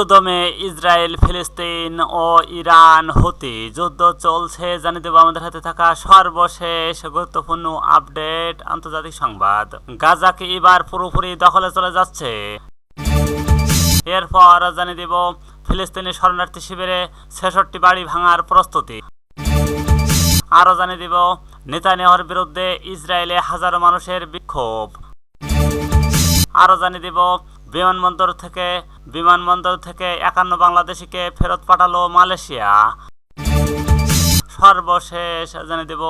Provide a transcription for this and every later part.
পুরোদমে ইসরায়েল, ফিলিস্তিন ও ইরান হতে যুদ্ধ চলছে জানিয়ে দেবো আমাদের হাতে থাকা সর্বশেষ গুরুত্বপূর্ণ আপডেট আন্তর্জাতিক সংবাদ। গাজাকে এবার পুরোপুরি দখলে চলে যাচ্ছে। এরপর জানিয়ে দেব ফিলিস্তিনি শরণার্থী শিবিরে ছেষট্টি বাড়ি ভাঙার প্রস্তুতি। আরও জানিয়ে দিব নেতানিয়াহুর বিরুদ্ধে ইসরায়েলে হাজারো মানুষের বিক্ষোভ। আরও জানিয়ে দিব বিমানবন্দর থেকে বিমানবন্দর থেকে একান্ন বাংলাদেশিকে ফেরত পাঠালো মালয়েশিয়া। সর্বশেষ জানিয়ে দেব,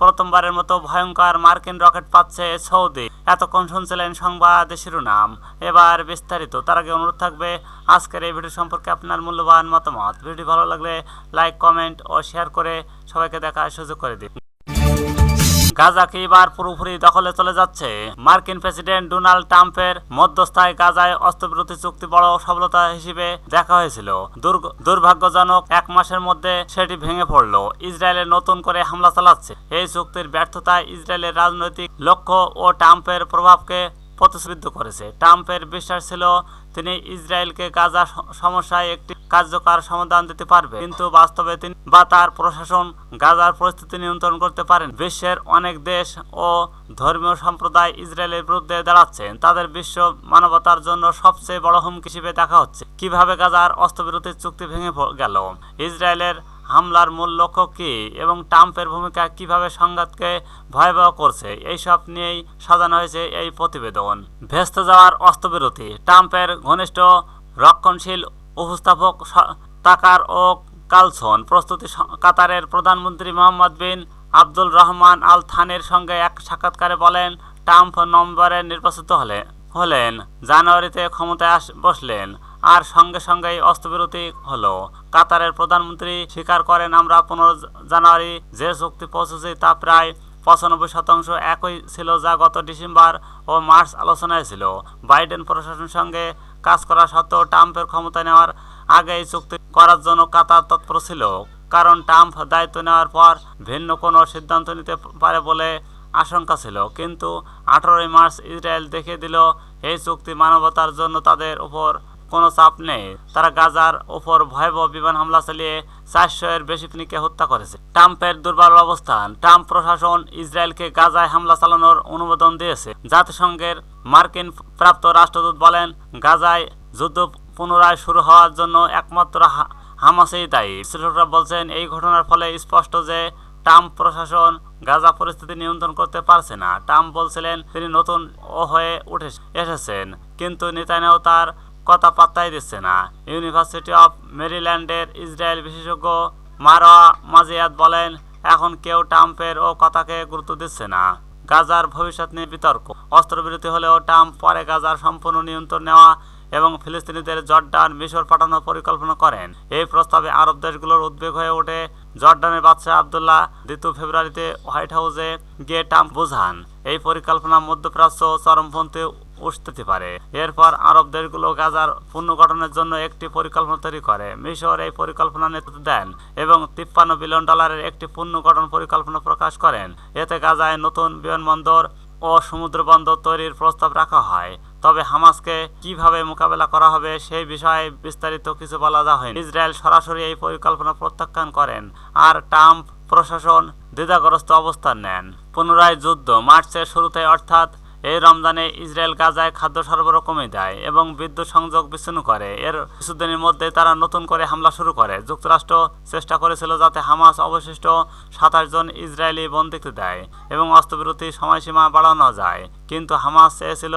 প্রথমবারের মতো ভয়ঙ্কর মার্কিন রকেট পাচ্ছে সৌদি। এতক্ষণ শুনছিলেন সংবাদ শিরোনাম। এবার বিস্তারিত, তার আগে অনুরোধ থাকবে, আজকের এই ভিডিও সম্পর্কে আপনার মূল্যবান মতামত। ভিডিও ভালো লাগলে লাইক, কমেন্ট ও শেয়ার করে সবাইকে দেখার সুযোগ করে দিন। গাজাকে এবার পুরোপুরি দখলে চলে যাচ্ছে। মার্কিন প্রেসিডেন্ট ডোনাল্ড ট্রাম্পের মধ্যস্থায় গাজায় অস্ত্রবিরতি চুক্তি বড় সফলতা হিসেবে দেখা হয়েছিল। দুর্ভাগ্যজনক এক মাসের মধ্যে সেটি ভেঙে পড়ল। ইসরায়েলের নতুন করে হামলা চালাচ্ছে। এই চুক্তির ব্যর্থতায় ইসরায়েলের রাজনৈতিক লক্ষ্য ও ট্রাম্পের প্রভাবকে প্রতিশ্রুত করেছে। ট্রাম্পের বিশ্বাস ছিল তিনি ইসরায়েলকে গাজা সমস্যায় একটি কার্যকর সমাধান দিতে পারবে কিন্তু বাস্তবে তিনি বা তার প্রশাসন গাজার পরিস্থিতি নিয়ন্ত্রণ করতে পারেন। বিশ্বের অনেক দেশ ও ধর্মীয় সম্প্রদায় ইসরায়েলের বিরুদ্ধে দাঁড়াচ্ছেন। তাদের বিশ্ব মানবতার জন্য সবচেয়ে বড় হুমকি হিসেবে দেখা হচ্ছে। কীভাবে গাজার অস্ত্রবিরতির চুক্তি ভেঙে গেল? ইসরায়েলের হামলার মূল লক্ষ্য কী এবং ট্রাম্পের ভূমিকা কীভাবে সংঘাতকে ভয়াবহ করছে এইসব নিয়েই সাজানো হয়েছে এই প্রতিবেদন। ভেস্তে যাওয়ার অস্ত্রবিরতি, ট্রাম্পের ঘনিষ্ঠ রক্ষণশীল উপস্থাপক তাকার ও কালসন প্রস্তুতি কাতারের প্রধানমন্ত্রী মোহাম্মদ বিন আব্দুল রহমান আল থানের সঙ্গে এক সাক্ষাৎকারে বলেন, ট্রাম্প নভেম্বরে নির্বাচিত হলে, হলেন, জানুয়ারিতে ক্ষমতায় বসলেন। আর সঙ্গে সঙ্গেই অস্ত্রবিরতি হলো। কাতারের প্রধানমন্ত্রী স্বীকার করেন, আমরা পনেরো জানুয়ারি যে চুক্তি পৌঁছেছি তা প্রায় পঁচানব্বই শতাংশ একই ছিল যা গত ডিসেম্বর ও মার্চ আলোচনায় ছিল। বাইডেন প্রশাসনের সঙ্গে কাজ করা সত্ত্বেও ট্রাম্পের ক্ষমতা নেওয়ার আগে এই চুক্তি করার জন্য কাতার তৎপর ছিল। কারণ ট্রাম্প দায়িত্ব নেওয়ার পর ভিন্ন কোনো সিদ্ধান্ত নিতে পারে বলে আশঙ্কা ছিল। কিন্তু আঠারোই মার্চ ইসরায়েল দেখিয়ে দিল, এই চুক্তি মানবতার জন্য তাদের উপর কোনো চাপ নেই। তারা গাজার ওপর ভয়াবহ বিমান হামলা চালিয়ে চারশো এর বেশি ফিনিকে হত্যা করেছে। ট্রাম্পের দুর্বল অবস্থান, ট্রাম্প প্রশাসন ইসরায়েলকে গাজায় হামলা চালানোর অনুমোদন দিয়েছে। জাতিসংঘের মার্কিন প্রাপ্ত রাষ্ট্রদূত বলেন, গাজায় যুদ্ধ পুনরায় শুরু হওয়ার জন্য একমাত্র হামাসেই দায়ী। বিশ্লেষকরা বলছেন, এই ঘটনার ফলে স্পষ্ট যে ট্রাম্প প্রশাসন গাজা পরিস্থিতি নিয়ন্ত্রণ করতে পারছে না। ট্রাম্প বলছিলেন, তিনি নতুন হয়ে উঠে, এসেছেন। কিন্তু নেতানিয়াহু তার কথা পাত্তাই দিচ্ছে না। ইউনিভার্সিটি অফ মেরিল্যান্ডের ইসরায়েল বিশেষজ্ঞ মারোয়া মাজিয়াদ বলেন, এখন কেউ ট্রাম্পের ও কথাকে গুরুত্ব দিচ্ছে না। গাজার ভবিষ্যৎ নিয়ে বিতর্ক। অস্ত্রবিরতি হলেও ট্রাম্প পরে গাজার সম্পূর্ণ নিয়ন্ত্রণ নেওয়া এবং ফিলিস্তিনিদের জর্ডান মিশর পাঠানোর পরিকল্পনা করেন। এই প্রস্তাবে আরব দেশগুলোর উদ্বেগ হয়ে ওঠে। জর্ডানের বাদশাহ আবদুল্লাহ দ্বিতীয় ফেব্রুয়ারিতে হোয়াইট হাউসে গিয়ে ট্রাম্প বোঝান, এই পরিকল্পনা মধ্যপ্রাচ্য চরমপন্থী উঠতে পারে। এরপর আরব দেশগুলো গাজার পুনর্গঠনের জন্য একটি পরিকল্পনা তৈরি করে। মিশর এই পরিকল্পনা নেতৃত্ব দেন এবং তিপ্পান্ন বিলিয়ন ডলারের একটি পুনর্গঠন পরিকল্পনা প্রকাশ করেন। এতে গাজায় নতুন বিমানবন্দর ও সমুদ্র বন্দর তৈরির প্রস্তাব রাখা হয়। তবে হামাসকে কীভাবে মোকাবেলা করা হবে সেই বিষয়ে বিস্তারিত কিছু বলা যা হয়নি ইসরায়েল সরাসরি এই পরিকল্পনা প্রত্যাখ্যান করেন আর ট্রাম্প প্রশাসন দ্বিধাগ্রস্ত অবস্থান নেন। পুনরায় যুদ্ধ মার্চের শুরুতে, অর্থাৎ এই রমজানে ইসরায়েল গাজায় খাদ্য সরবরাহ কমে দেয় এবং বিদ্যুৎ সংযোগ বিচ্ছিন্ন করে। এর কিছুদিনের মধ্যে তারা নতুন করে হামলা শুরু করে। যুক্তরাষ্ট্র চেষ্টা করেছিল যাতে হামাস অবশিষ্ট সাতাশ জন ইসরায়েলি বন্দিকে দেয় এবং অস্ত্রবিরতির সময়সীমা বাড়ানো যায়। কিন্তু হামাস চেয়েছিল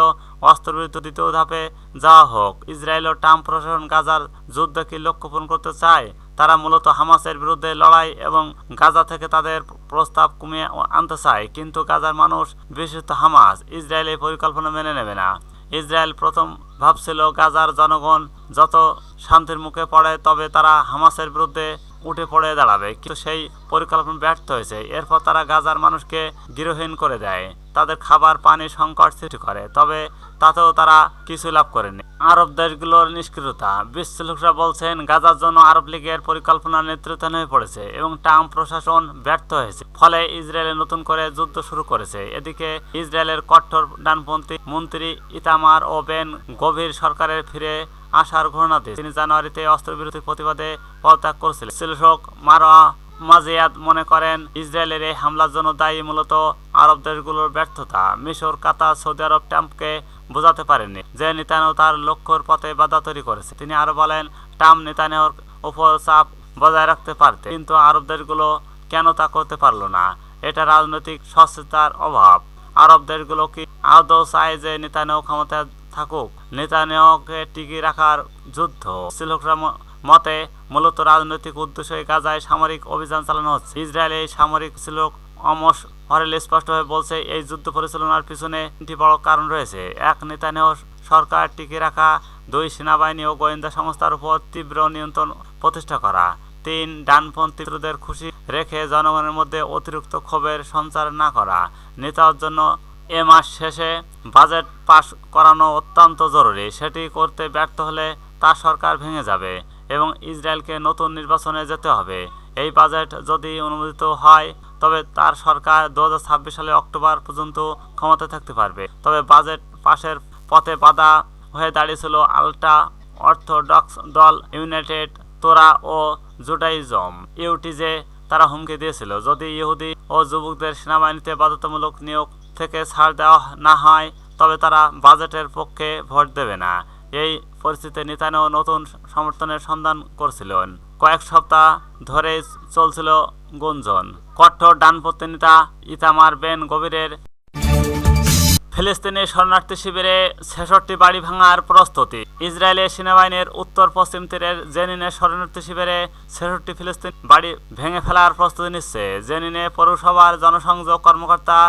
অস্ত্রবিরতি দ্বিতীয় ধাপে যাওয়া হোক। ইসরায়েল ও ট্রাম্প প্রশাসন গাজার যুদ্ধ কি লক্ষ্য পূরণ করতে চায় তারা মূলত হামাসের বিরুদ্ধে লড়াই এবং গাজা থেকে তাদের প্রস্তাব কমিয়ে আনতে চায়। কিন্তু গাজার মানুষ, বিশেষত হামাস, ইসরায়েল এই পরিকল্পনা মেনে নেবে না। ইসরায়েল প্রথম ভাবছিল গাজার জনগণ যত শান্তির মুখে পড়ে তবে তারা হামাসের বিরুদ্ধে উঠে পড়ে দাঁড়াবে। কিন্তু সেই পরিকল্পনা ব্যর্থ হয়েছে। এরপর তারা গাজার মানুষকে গৃহহীন করে দেয়। তাদের খাবার, পানি সংকট সৃষ্টি করে। তবে তাতেও তারা কিছু লাভ করেনি। আরব দেশগুলোর নিষ্ক্রিয়তা। বিশ্লেষকরা বলছেন, গাজার জন্য আরব লীগের পরিকল্পনা নেতৃত্ব হয়ে পড়েছে এবং ট্রাম্প প্রশাসন ব্যর্থ হয়েছে। ফলে ইসরায়েলে নতুন করে যুদ্ধ শুরু করেছে। এদিকে ইসরায়েলের কট্টর ডানপন্থী মন্ত্রী ইতামার ও বেন গভীর সরকারের ফিরে আসার ঘোষণা দিয়ে তিনি জানুয়ারিতে অস্ত্রবিরতি প্রতিবাদে পদত্যাগ করেছিলেন। বিশ্লেষক মারা মাজিয়াদ মনে করেন, ইসরায়েলের এই হামলার জন্য দায়ী মূলত আরব দেশগুলোর ব্যর্থতা। মিশর, কাতার, সৌদি আরব ট্রাম্পকে বোঝাতে পারেননি যে নেতানিয়াহু তার লক্ষ্যর পথে বাধা তৈরি করেছে। তিনি আরও বলেন, ট্রাম্প নেতানিয়াহুর উপর চাপ বজায় রাখতে পারতে কিন্তু আরব দেশগুলো কেন তা করতে পারল না? এটা রাজনৈতিক সচেতার অভাব। আরব দেশগুলো কি আদৌ চায় যে নেতানিয়াহু ক্ষমতায় থাকুক। নেতানিয়াহুকে টিকিয়ে রাখার যুদ্ধ। শ্রীলকরা মতে মূলত রাজনৈতিক উদ্দেশ্যে গাজায় সামরিক অভিযান চালানো হচ্ছে। ইসরায়েল সামরিক শ্রীলক অমস হরেল স্পষ্টভাবে বলছে, এই যুদ্ধ পরিচালনার পিছনে তিনটি বড় কারণ রয়েছে। এক, নেতানিয়াহু সরকার টিকে রাখা, দুই, সেনাবাহিনী ও গোয়েন্দা সংস্থার উপর তীব্র নিয়ন্ত্রণ প্রতিষ্ঠা করা। তিন ডানপন্থীদের খুশি রেখে জনগণের মধ্যে অতিরিক্ত ক্ষোভের সঞ্চার না করা। নেতার জন্য এ মাস শেষে বাজেট পাশ করানো অত্যন্ত জরুরি। সেটি করতে ব্যর্থ হলে তার সরকার ভেঙে যাবে এবং ইসরায়েলকে নতুন নির্বাচনে যেতে হবে। এই বাজেট যদি অনুমোদিত হয়, তবে তার সরকার দু হাজার ছাব্বিশ সালে অক্টোবর পর্যন্ত ক্ষমতায় থাকতে পারবে। তবে বাজেট পাশের পথে বাধা হয়ে দাঁড়িয়েছিল আলট্রা অর্থোডক্স দল, ইউনাইটেড তোরা ও জুডাইজম। ইউটিজে তারা হুমকি দিয়েছিল। যদি ইহুদি ও যুবকদের সেনাবাহিনীতে বাধ্যতামূলক নিয়োগ থেকে ছাড় দেওয়া না হয়, তবে তারা বাজেটের পক্ষে ভোট দেবে না। এই পরিস্থিতিতে নেতানিয়াহু নতুন সমর্থনের সন্ধান করছিলেন। কয়েক সপ্তাহ ধরে চলছিল গুঞ্জন। কঠোর ডানপন্থী নেতা ইতামার বেন গভীরের ফিলিস্তিনি শরণার্থী শিবিরে ছেষট্টি বাড়ি ভাঙার প্রস্তুতি। ইসরায়েলের সেনাবাহিনীর উত্তর পশ্চিম তীরের জেনিনে শরণার্থী শিবিরে ছেষট্টি ফিলিস্তিন বাড়ি ভেঙে ফেলার প্রস্তুতি নিচ্ছে। জেনিনে পৌরসভার জনসংযোগ কর্মকর্তা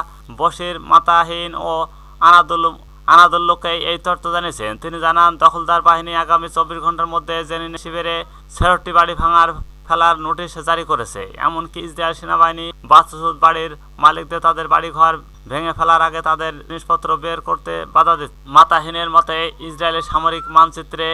বশির মাতাহীন ও আনাদুল আনাদুল্লোকে এই তথ্য জানিয়েছেন। তিনি জানান, দখলদার বাহিনী আগামী চব্বিশ ঘণ্টার মধ্যে জেনিনে শিবিরে ছেষট্টি বাড়ি ভাঙার ফেলার নোটিশ জারি করেছে। এমনকি ইসরায়েল সেনাবাহিনী বাস্তুসুদ বাড়ির মালিকদের তাদের বাড়ি ঘর ভেঙে ফেলার আগে তাদের জিনিসপত্র বের করতে বাধা দিচ্ছে। মাতাহীনের মতে, ইসরায়েলের সামরিক মানচিত্রে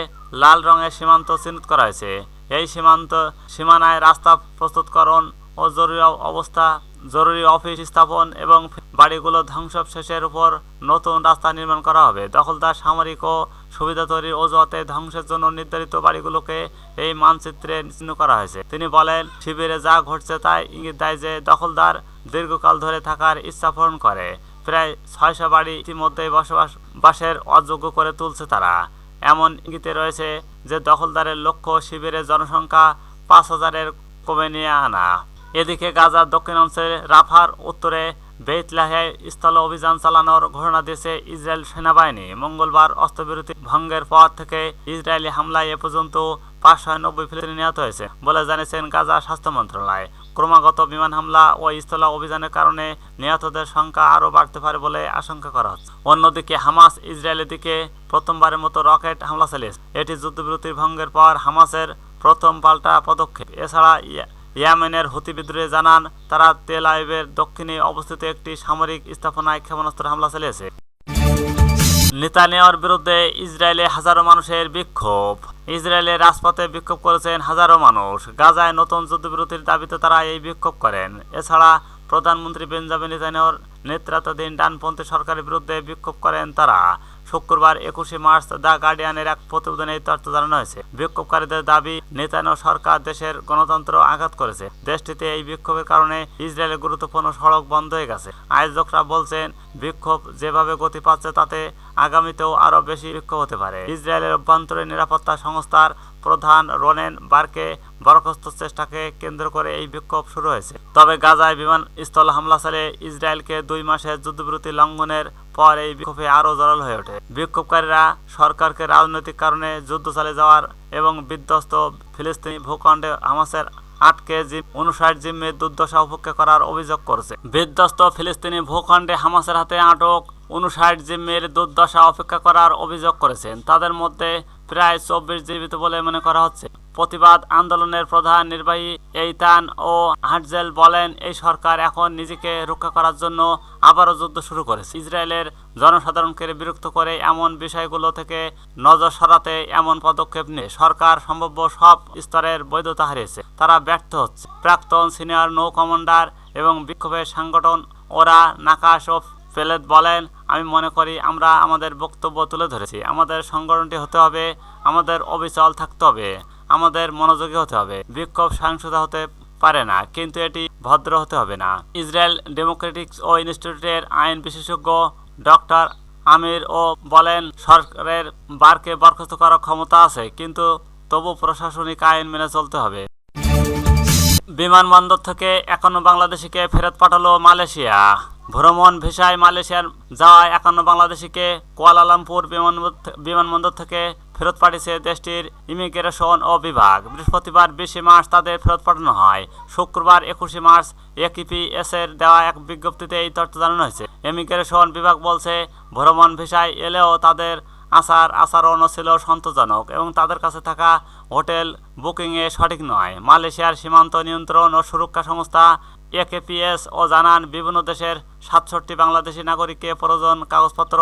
লাল রঙের সীমান্ত চিহ্নিত করা হয়েছে। এই সীমান্ত সীমানায় রাস্তা প্রস্তুতকরণ ও জরুরি অবস্থা, জরুরি অফিস স্থাপন এবং বাড়িগুলো ধ্বংসাবশেষের উপর নতুন রাস্তা নির্মাণ করা হবে। দখলদার সামরিক ও সুবিধা তৈরির অজুহাতে ধ্বংসের জন্য নির্ধারিত বাড়িগুলোকে এই মানচিত্রে চিহ্ন করা হয়েছে। তিনি বলেন, শিবিরে যা ঘটছে তাই ইঙ্গিত দেয় যে দখলদার দীর্ঘকাল ধরে থাকার ইচ্ছা পূরণ করে। প্রায় ছয়শো বাড়ি ইতিমধ্যেই বসবাস, বাসের অযোগ্য করে তুলছে তারা। এমন ইঙ্গিতে রয়েছে যে দখলদারের লক্ষ্য শিবিরের জনসংখ্যা পাঁচ হাজারের কমে নিয়ে আনা। এদিকে গাজার দক্ষিণাঞ্চলে রাফার উত্তরে বেতলাহে স্থল অভিযান চালানোর ঘোষণা দিয়েছে ইসরায়েল সেনাবাহিনী। মঙ্গলবার অস্ত্রবিরতি ভঙ্গের পর থেকে ইসরায়েলি হামলায় এ পর্যন্ত পাঁচশো নব্বই ফিলিস্তিনি নিহত হয়েছে বলে জানিয়েছেন গাজা স্বাস্থ্য মন্ত্রণালয়। ক্রমাগত বিমান হামলা ও স্থল অভিযানের কারণে নিহতদের সংখ্যা আরও বাড়তে পারে বলে আশঙ্কা করা হচ্ছে। অন্যদিকে হামাস ইসরায়েলের দিকে প্রথমবারের মতো রকেট হামলা চালিয়েছে। এটি যুদ্ধবিরতি ভঙ্গের পর হামাসের প্রথম পাল্টা পদক্ষেপ। এছাড়া ইয়েমেনের হুতি বিদ্রোহী জানান, তারা তেল আইবের দক্ষিণে অবস্থিত একটি সামরিক স্থাপনায় ক্ষেপণাস্ত্র হামলা চালিয়েছে। নেতানিয়ার বিরুদ্ধে ইসরায়েলে হাজারো মানুষের বিক্ষোভ। ইসরায়েলের রাজপথে বিক্ষোভ করেছেন হাজারো মানুষ। গাজায় নতুন যুদ্ধবিরতির দাবিতে তারা এই বিক্ষোভ করেন। এছাড়া প্রধানমন্ত্রী বেঞ্জামিন নেতৃত্বাধীন ডানপন্থী সরকারের বিরুদ্ধে বিক্ষোভ করেন তারা। শুক্রবার একুশে মার্চ দ্য গার্ডিয়ানের এক প্রতিবেদনে এই তথ্য জানানো হয়েছে। বিক্ষোভকারীদের দাবি, নেতানো সরকার দেশের গণতন্ত্র আঘাত করেছে। দেশটিতে এই বিক্ষোভের কারণে ইসরায়েলের গুরুত্বপূর্ণ সড়ক বন্ধ হয়ে গেছে। আয়োজকরা বলছেন, বিক্ষোভ যেভাবে গতি পাচ্ছে তাতে আগামীতেও আরও বেশি বিক্ষোভ হতে পারে। ইসরায়েলের অভ্যন্তরীণ নিরাপত্তা সংস্থার প্রধান রোনেন বার্কে বরখাস্ত চেষ্টাকে কেন্দ্র করে এই বিক্ষোভ শুরু হয়েছে। তবে গাজায় বিমান স্থল হামলা চালিয়ে ইসরায়েলকে দুই মাসের যুদ্ধবিরতি লঙ্ঘনের পর এই বিক্ষোভে আরও জড়াল হয়ে ওঠে। বিক্ষোভকারীরা সরকারকে রাজনৈতিক কারণে যুদ্ধ চালিয়ে যাওয়ার এবং বিধ্বস্ত ফিলিস্তিনি ভূখণ্ডে হামাসের আটকে জিম উনষাট জিম্মে দুর্দশা উপেক্ষা করার অভিযোগ করছে। বিধ্বস্ত ফিলিস্তিনি ভূখণ্ডে হামাসের হাতে আটক উনষাট জিম্মের দুর্দশা অপেক্ষা করার অভিযোগ করেছেন। তাদের মধ্যে প্রায় চব্বিশ জীবিত বলে মনে করা হচ্ছে। প্রতিবাদ আন্দোলনের প্রধান নির্বাহী এইতান ও হাটজেল বলেন, এই সরকার এখন নিজেকে রক্ষা করার জন্য আবারও যুদ্ধ শুরু করেছে। ইসরায়েলের জনসাধারণকে বিরক্ত করে এমন বিষয়গুলো থেকে নজর সরাতে এমন পদক্ষেপ নিয়ে সরকার সম্ভাব্য সব স্তরের বৈধতা হারিয়েছে। তারা ব্যর্থ হচ্ছে। প্রাক্তন সিনিয়র নৌ কমান্ডার এবং বিক্ষোভের সংগঠন ওরা নাকাশ ও ফেলেদ বলেন, আমি মনে করি আমরা আমাদের বক্তব্য তুলে ধরেছি। আমাদের সংগঠনটি হতে হবে, আমাদের অবিচল থাকতে হবে, আমাদের মনোযোগী হতে হবে। বিক্ষোভ সহিংসতা হতে পারে না, কিন্তু এটি ভদ্র হতে হবে না। ইসরায়েল ডেমোক্রেটিক্স ও ইনস্টিটিউটের আইন বিশেষজ্ঞ ডক্টর আমির ও বলেন, সরকারের বারকে বরখাস্ত করার ক্ষমতা আছে, কিন্তু তবু প্রশাসনিক আইন মেনে চলতে হবে। বিমানবন্দর থেকে একান্ন বাংলাদেশিকে ফেরত পাঠালো মালয়েশিয়া। ভ্রমণ ভিসায় মালয়েশিয়ার যাওয়া একান্ন বাংলাদেশিকে কুয়ালালামপুর বিমানবন্দর থেকে ফেরত পাঠিয়েছে দেশটির ইমিগ্রেশন ও বিভাগ। বৃহস্পতিবার বিশে মার্চ তাদের ফেরত পাঠানো হয়। শুক্রবার একুশে মার্চ একিপিএস এর দেওয়া এক বিজ্ঞপ্তিতে এই তথ্য জানানো হয়েছে। ইমিগ্রেশন বিভাগ বলছে, ভ্রমণ ভিসায় এলেও তাদের আচার আচরণও ছিল সন্তোষজনক এবং তাদের কাছে থাকা হোটেল বুকিংয়ে সঠিক নয়। মালয়েশিয়ার সীমান্ত নিয়ন্ত্রণ ও সুরক্ষা সংস্থা একেপিএস ও জানান, বিভিন্ন দেশের সাতষট্টি বাংলাদেশি নাগরিককে প্রয়োজন কাগজপত্র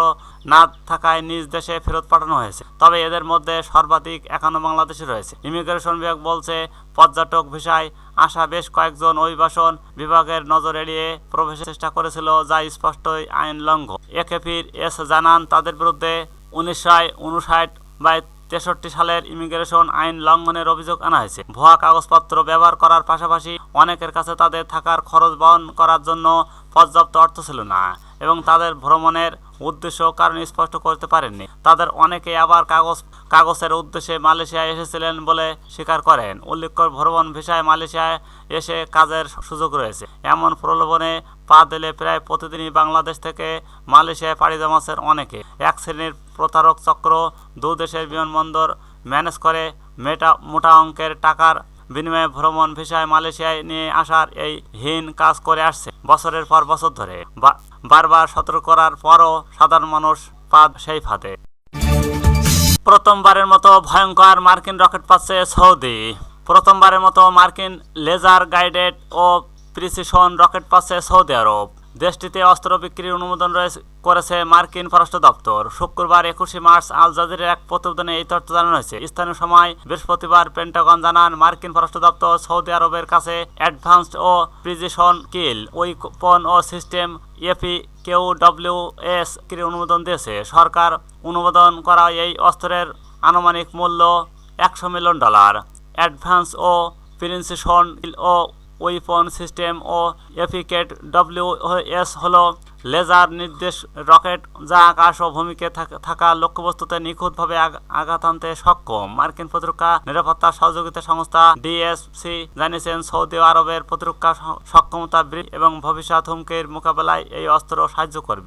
না থাকায় নিজ দেশে ফেরত পাঠানো হয়েছে। তবে এদের মধ্যে সর্বাধিক একান্ন বাংলাদেশি রয়েছে। ইমিগ্রেশন বিভাগ বলছে, পর্যটক ভিসায় আসা বেশ কয়েকজন অভিবাসন বিভাগের নজর এড়িয়ে প্রবেশের চেষ্টা করেছিল, যা স্পষ্টই আইন লঙ্ঘন একেপির এস জানান, তাদের বিরুদ্ধে উনিশশো উনষাট বাই তেষট্টি সালের ইমিগ্রেশন আইন লঙ্ঘনের অভিযোগ আনা হয়েছে। ভুয়া কাগজপত্র ব্যবহার করার পাশাপাশি অনেকের কাছে তাদের থাকার খরচ বহন করার জন্য পর্যাপ্ত অর্থ ছিল না এবং তাদের ভ্রমণের উদ্দেশ্য কারণ স্পষ্ট করতে পারেননি। তাদের অনেকে আবার কাগজ, কাগজের উদ্দেশ্যে মালয়েশিয়ায় এসেছিলেন বলে স্বীকার করেন। উল্লেখ্য, ভ্রমণ ভিসায় মালয়েশিয়ায় এসে কাজের সুযোগ রয়েছে। এমন প্রলোভনে পা দিলে প্রায় প্রতিদিনই বাংলাদেশ থেকে মালয়েশিয়ায় পাড়ি জমাচ্ছেন অনেকে। এক শ্রেণির প্রতারক চক্র দু দেশের বিমানবন্দর ম্যানেজ করে মেটা মোটা অঙ্কের টাকার বিনিময়ে ভ্রমণ ভিসায় মালয়েশিয়ায় নিয়ে আসার এই হীন কাজ করে আসছে বছরের পর বছর ধরে। বারবার সতর্ক করার পরও সাধারণ মানুষ পাদ সেই ফাঁদে। প্রথমবারের মতো ভয়ঙ্কর মার্কিন রকেট পাচ্ছে সৌদি। প্রথমবারের মতো মার্কিন লেজার গাইডেড ও প্রিসিশন রকেট পাচ্ছে সৌদি আরব। দেশটিতে অস্ত্র বিক্রির অনুমোদন করেছে মার্কিন পররাষ্ট্র দপ্তর। শুক্রবার একুশে মার্চ আল জাজিরের এক প্রতিবেদনে এই তথ্য জানানো হয়েছে। স্থানীয় সময় বৃহস্পতিবার পেন্টাগন জানান, মার্কিন পররাষ্ট্র দপ্তর সৌদি আরবের কাছে অ্যাডভান্সড ও precision kill weapon O system A P K W S অনুমোদন দিয়েছে। সরকার অনুমোদন করা এই অস্ত্রের আনুমানিক মূল্য একশো মিলিয়ন ডলার। অ্যাডভান্স ও প্রিন্সিশন ও ওয়েপন সিস্টেম ও এফিকেট ডব্লিউ এস হল লেজার নির্দেশ রকেট যা আকাশ ও ভূমিকে থাকা লক্ষ্যবস্তুতে নিখুঁতভাবে আঘাত আনতে সক্ষম। মার্কিন প্রতিরক্ষা নিরাপত্তা সহযোগিতা সংস্থা ডিএসসি জানিয়েছেন, সৌদি আরবের প্রতিরক্ষা সক্ষমতা বৃদ্ধি এবং ভবিষ্যৎ হুমকির মোকাবেলায় এই অস্ত্র সাহায্য করবে।